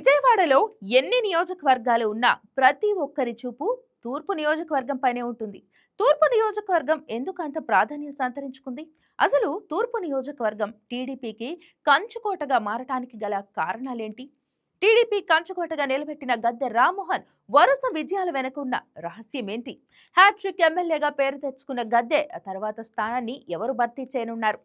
విజయవాడలో ఎన్ని నియోజకవర్గాలు ఉన్నా ప్రతి ఒక్కరి చూపు తూర్పు నియోజకవర్గం పైనే ఉంటుంది. తూర్పు నియోజకవర్గం ఎందుకు అంత ప్రాధాన్యం సంతరించుకుంది? అసలు తూర్పు నియోజకవర్గం టీడీపీకి కంచుకోటగా మారటానికి గల కారణాలేంటి? టీడీపీ కంచుకోటగా నిలబెట్టిన గద్దె రామ్మోహన్ వరుస విజయాల వెనుక ఉన్న రహస్యం ఏంటి హ్యాట్రిక్ ఎమ్మెల్యేగా పేరు తెచ్చుకున్న గద్దె తర్వాత స్థానాన్ని ఎవరు భర్తీ చేయనున్నారు?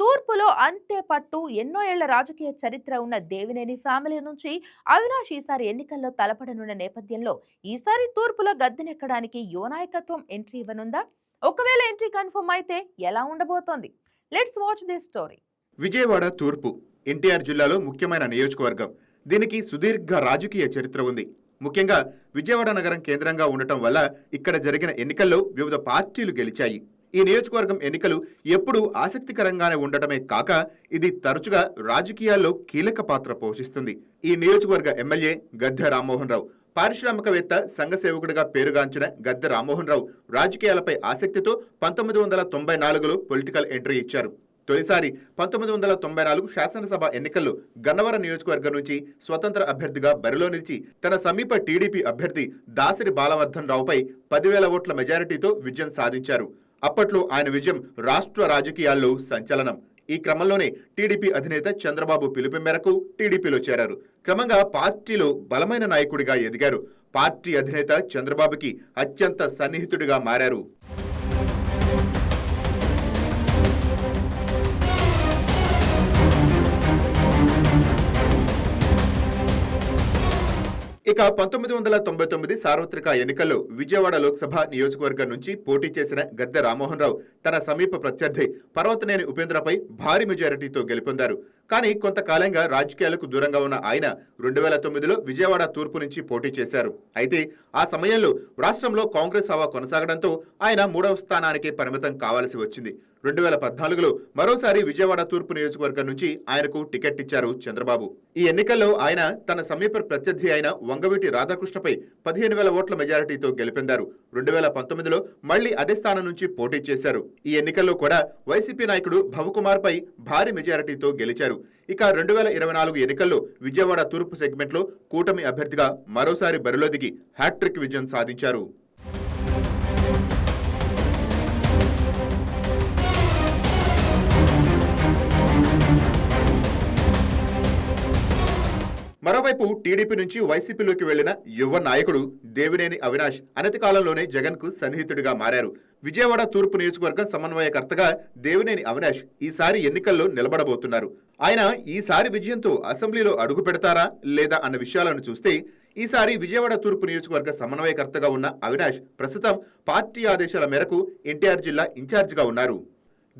తూర్పులో అంతే పట్టు ఎన్నో ఏళ్ళ రాజకీయ చరిత్ర ఉన్న దేవినేని ఫ్యామిలీ నుంచి అవినాష్ ఈసారి ఎన్నికల్లో తలపడనున్న నేపథ్యంలో ఈసారి తూర్పులో గద్దెనెక్కడానికి యువ నాయకత్వం ఎంట్రీ ఇవ్వనుందా? ఒకవేళ ఎంట్రీ కన్ఫర్మ్ అయితే ఎలా ఉండబోతోంది? Let's watch this story. Vijayawada తూర్పు ఎన్టీఆర్ జిల్లాలో ముఖ్యమైన నియోజకవర్గం. దీనికి సుదీర్ఘ రాజకీయ చరిత్ర ఉంది. ముఖ్యంగా విజయవాడ నగరం కేంద్రంగా ఉండటం వల్ల ఇక్కడ జరిగిన ఎన్నికల్లో వివిధ పార్టీలు గెలిచాయి. ఈ నియోజకవర్గం ఎన్నికలు ఎప్పుడూ ఆసక్తికరంగానే ఉండటమే కాక ఇది తరచుగా రాజకీయాల్లో కీలక పాత్ర పోషిస్తుంది. ఈ నియోజకవర్గ ఎమ్మెల్యే గద్దె రామ్మోహన్ రావు పారిశ్రామికవేత్త సంఘ సేవకుడిగా పేరుగాంచిన గద్దె రామ్మోహన్ రావు రాజకీయాలపై ఆసక్తితో పంతొమ్మిది వందల తొంభై నాలుగులో పొలిటికల్ ఎంట్రీ ఇచ్చారు. తొలిసారి పంతొమ్మిది వందల తొంభై నాలుగు శాసనసభ ఎన్నికల్లో గన్నవరం నియోజకవర్గం నుంచి స్వతంత్ర అభ్యర్థిగా బరిలో నిలిచి తన సమీప టీడీపీ అభ్యర్థి దాసిరి బాలవర్ధన్ రావుపై పదివేల ఓట్ల మెజారిటీతో విజయం సాధించారు. అప్పట్లో ఆయన విజయం రాష్ట్ర రాజకీయాల్లో సంచలనం. ఈ క్రమంలోనే టీడీపీ అధినేత చంద్రబాబు పిలుపు మేరకు టీడీపీలో చేరారు. క్రమంగా పార్టీలో బలమైన నాయకుడిగా ఎదిగారు. పార్టీ అధినేత చంద్రబాబుకి అత్యంత సన్నిహితుడిగా మారారు. ఇక పంతొమ్మిది వందల తొంభై తొమ్మిది సార్వత్రిక ఎన్నికల్లో విజయవాడ లోక్సభ నియోజకవర్గం నుంచి పోటీ చేసిన గద్దె రామ్మోహన్ రావు తన సమీప ప్రత్యర్థి పర్వతనేని ఉపేంద్రపై భారీ మెజారిటీతో గెలుపొందారు. కానీ కొంతకాలంగా రాజకీయాలకు దూరంగా ఉన్న ఆయన రెండు వేల తొమ్మిదిలో విజయవాడ తూర్పు నుంచి పోటీ చేశారు. అయితే ఆ సమయంలో రాష్ట్రంలో కాంగ్రెస్ హవా కొనసాగడంతో ఆయన మూడవ స్థానానికి పరిమితం కావాల్సి వచ్చింది. రెండు వేల పద్నాలుగులో మరోసారి విజయవాడ తూర్పు నియోజకవర్గం నుంచి ఆయనకు టికెట్ ఇచ్చారు చంద్రబాబు. ఈ ఎన్నికల్లో ఆయన తన సమీప ప్రత్యర్థి అయిన వంగవీటి రాధాకృష్ణపై పదిహేను వేల ఓట్ల మెజారిటీతో గెలిపెందారు. రెండు వేల పంతొమ్మిదిలో మళ్ళీ అదే స్థానం నుంచి పోటీ చేశారు. ఈ ఎన్నికల్లో కూడా వైసీపీ నాయకుడు భవకుమార్ పై భారీ మెజారిటీతో గెలిచారు. ఇక రెండు వేల ఇరవై నాలుగు ఎన్నికల్లో విజయవాడ తూర్పు సెగ్మెంట్లో కూటమి అభ్యర్థిగా మరోసారి బరిలో దిగి హ్యాట్రిక్ విజయం సాధించారు. మరోవైపు టీడీపీ నుంచి వైసీపీలోకి వెళ్ళిన యువ నాయకుడు దేవినేని అవినాష్ అనతి కాలంలోనే జగన్కు సన్నిహితుడిగా మారారు. విజయవాడ తూర్పు నియోజకవర్గం సమన్వయకర్తగా దేవినేని అవినాష్ ఈసారి ఎన్నికల్లో నిలబడబోతున్నారు. ఆయన ఈసారి విజయంతో అసెంబ్లీలో అడుగు పెడతారా లేదా అన్న విషయాలను చూస్తే ఈసారి విజయవాడ తూర్పు నియోజకవర్గ సమన్వయకర్తగా ఉన్న అవినాష్ ప్రస్తుతం పార్టీ ఆదేశాల మేరకు ఎన్టీఆర్ జిల్లా ఇన్ఛార్జిగా ఉన్నారు.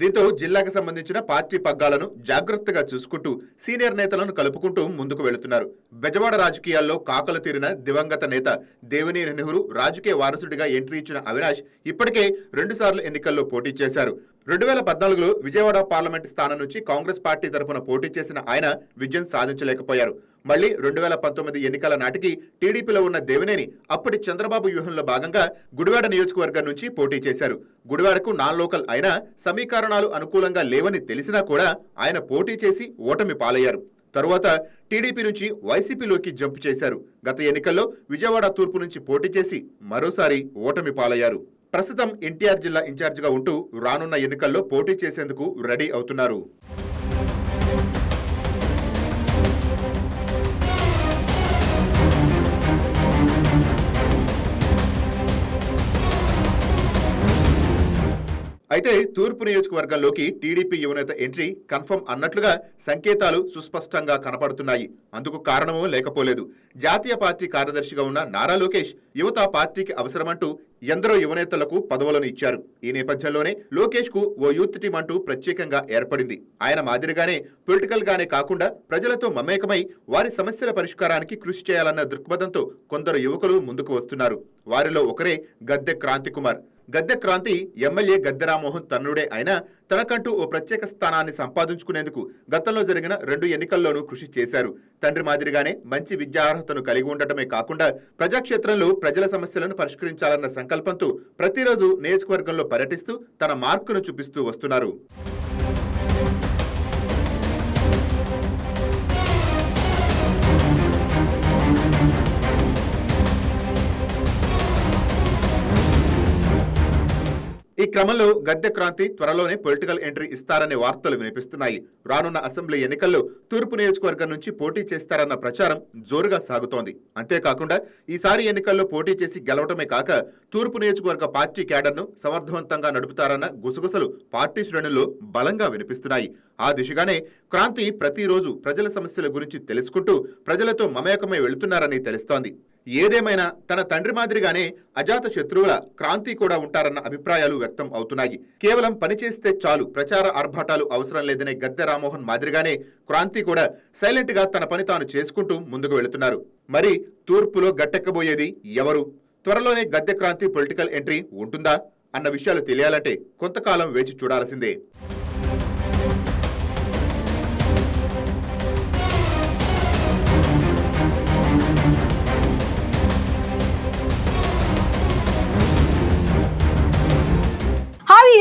దీంతో జిల్లాకు సంబంధించిన పార్టీ పగ్గాలను జాగ్రత్తగా చూసుకుంటూ సీనియర్ నేతలను కలుపుకుంటూ ముందుకు వెళుతున్నారు. బెజవాడ రాజకీయాల్లో కాకలు తీరిన దివంగత నేత దేవినేని నెహ్రూ రాజకీయ వారసుడిగా ఎంట్రీ ఇచ్చిన అవినాష్ ఇప్పటికే రెండుసార్లు ఎన్నికల్లో పోటీ చేశారు. రెండు వేల పద్నాలుగులో విజయవాడ పార్లమెంట్ స్థానం నుంచి కాంగ్రెస్ పార్టీ తరఫున పోటీ చేసిన ఆయన విజయం సాధించలేకపోయారు. మళ్ళీ రెండు వేల పంతొమ్మిది ఎన్నికల నాటికి టీడీపీలో ఉన్న దేవినేని అప్పటి చంద్రబాబు వ్యూహంలో భాగంగా గుడివాడ నియోజకవర్గం నుంచి పోటీ చేశారు. గుడివాడకు నాన్ లోకల్ అయినా సమీకరణాలు అనుకూలంగా లేవని తెలిసినా కూడా ఆయన పోటీ చేసి ఓటమి పాలయ్యారు. తరువాత టీడీపీ నుంచి వైసీపీలోకి జంప్ చేశారు. గత ఎన్నికల్లో విజయవాడ తూర్పు నుంచి పోటీ చేసి మరోసారి ఓటమి పాలయ్యారు. ప్రస్తుతం ఎన్టీఆర్ జిల్లా ఇన్ఛార్జిగా ఉంటూ రానున్న ఎన్నికల్లో పోటీ చేసేందుకు రెడీ అవుతున్నారు. అయితే తూర్పు నియోజకవర్గంలోకి టీడీపీ యువనేత ఎంట్రీ కన్ఫర్మ్ అన్నట్లుగా సంకేతాలు సుస్పష్టంగా కనపడుతున్నాయి. అందుకు కారణమూ లేకపోలేదు. జాతీయ పార్టీ కార్యదర్శిగా ఉన్న నారా లోకేష్ యువత పార్టీకి అవసరమంటూ ఎందరో యువనేతలకు పదవులను ఇచ్చారు. ఈ నేపథ్యంలోనే లోకేష్కు ఓ యూత్ టీం అంటూ ప్రత్యేకంగా ఏర్పడింది. ఆయన మాదిరిగానే పొలిటికల్ గానే కాకుండా ప్రజలతో మమేకమై వారి సమస్యల పరిష్కారానికి కృషి చేయాలన్న దృక్పథంతో కొందరు యువకులు ముందుకు వస్తున్నారు. వారిలో ఒకరే గద్దె క్రాంతి కుమార్ గద్దె క్రాంతి ఎమ్మెల్యే గద్దె రామ్మోహన్ తన్నుడే అయినా తనకంటూ ఓ ప్రత్యేక స్థానాన్ని సంపాదించుకునేందుకు గతంలో జరిగిన రెండు ఎన్నికల్లోనూ కృషి చేశారు. తండ్రి మాదిరిగానే మంచి విద్యార్హతను కలిగి ఉండటమే కాకుండా ప్రజాక్షేత్రంలో ప్రజల సమస్యలను పరిష్కరించాలన్న సంకల్పంతో ప్రతిరోజు నియోజకవర్గంలో పర్యటిస్తూ తన మార్కును చూపిస్తూ వస్తున్నారు. ఈ క్రమంలో గద్దె క్రాంతి త్వరలోనే పొలిటికల్ ఎంట్రీ ఇస్తారనే వార్తలు వినిపిస్తున్నాయి. రానున్న అసెంబ్లీ ఎన్నికల్లో తూర్పు నియోజకవర్గం నుంచి పోటీ చేస్తారన్న ప్రచారం జోరుగా సాగుతోంది. అంతేకాకుండా ఈసారి ఎన్నికల్లో పోటీ చేసి గెలవటమే కాక తూర్పు నియోజకవర్గ పార్టీ క్యాడర్ను సమర్థవంతంగా నడుపుతారన్న గుసగుసలు పార్టీ శ్రేణుల్లో బలంగా వినిపిస్తున్నాయి. ఆ దిశగానే క్రాంతి ప్రతిరోజు ప్రజల సమస్యల గురించి తెలుసుకుంటూ ప్రజలతో మమేకమై వెళుతున్నారని తెలుస్తోంది. ఏదేమైనా తన తండ్రి మాదిరిగానే అజాత శత్రువుల క్రాంతి కూడా ఉంటారన్న అభిప్రాయాలు వ్యక్తం అవుతున్నాయి. కేవలం పనిచేస్తే చాలు ప్రచార ఆర్భాటాలు అవసరం లేదనే గద్దె రామ్మోహన్ మాదిరిగానే క్రాంతి కూడా సైలెంట్గా తన పని తాను చేసుకుంటూ ముందుకు వెళుతున్నారు. మరి తూర్పులో గట్టెక్కబోయేది ఎవరు? త్వరలోనే గద్దె క్రాంతి పొలిటికల్ ఎంట్రీ ఉంటుందా? అన్న విషయాలు తెలియాలంటే కొంతకాలం వేచి చూడాల్సిందే.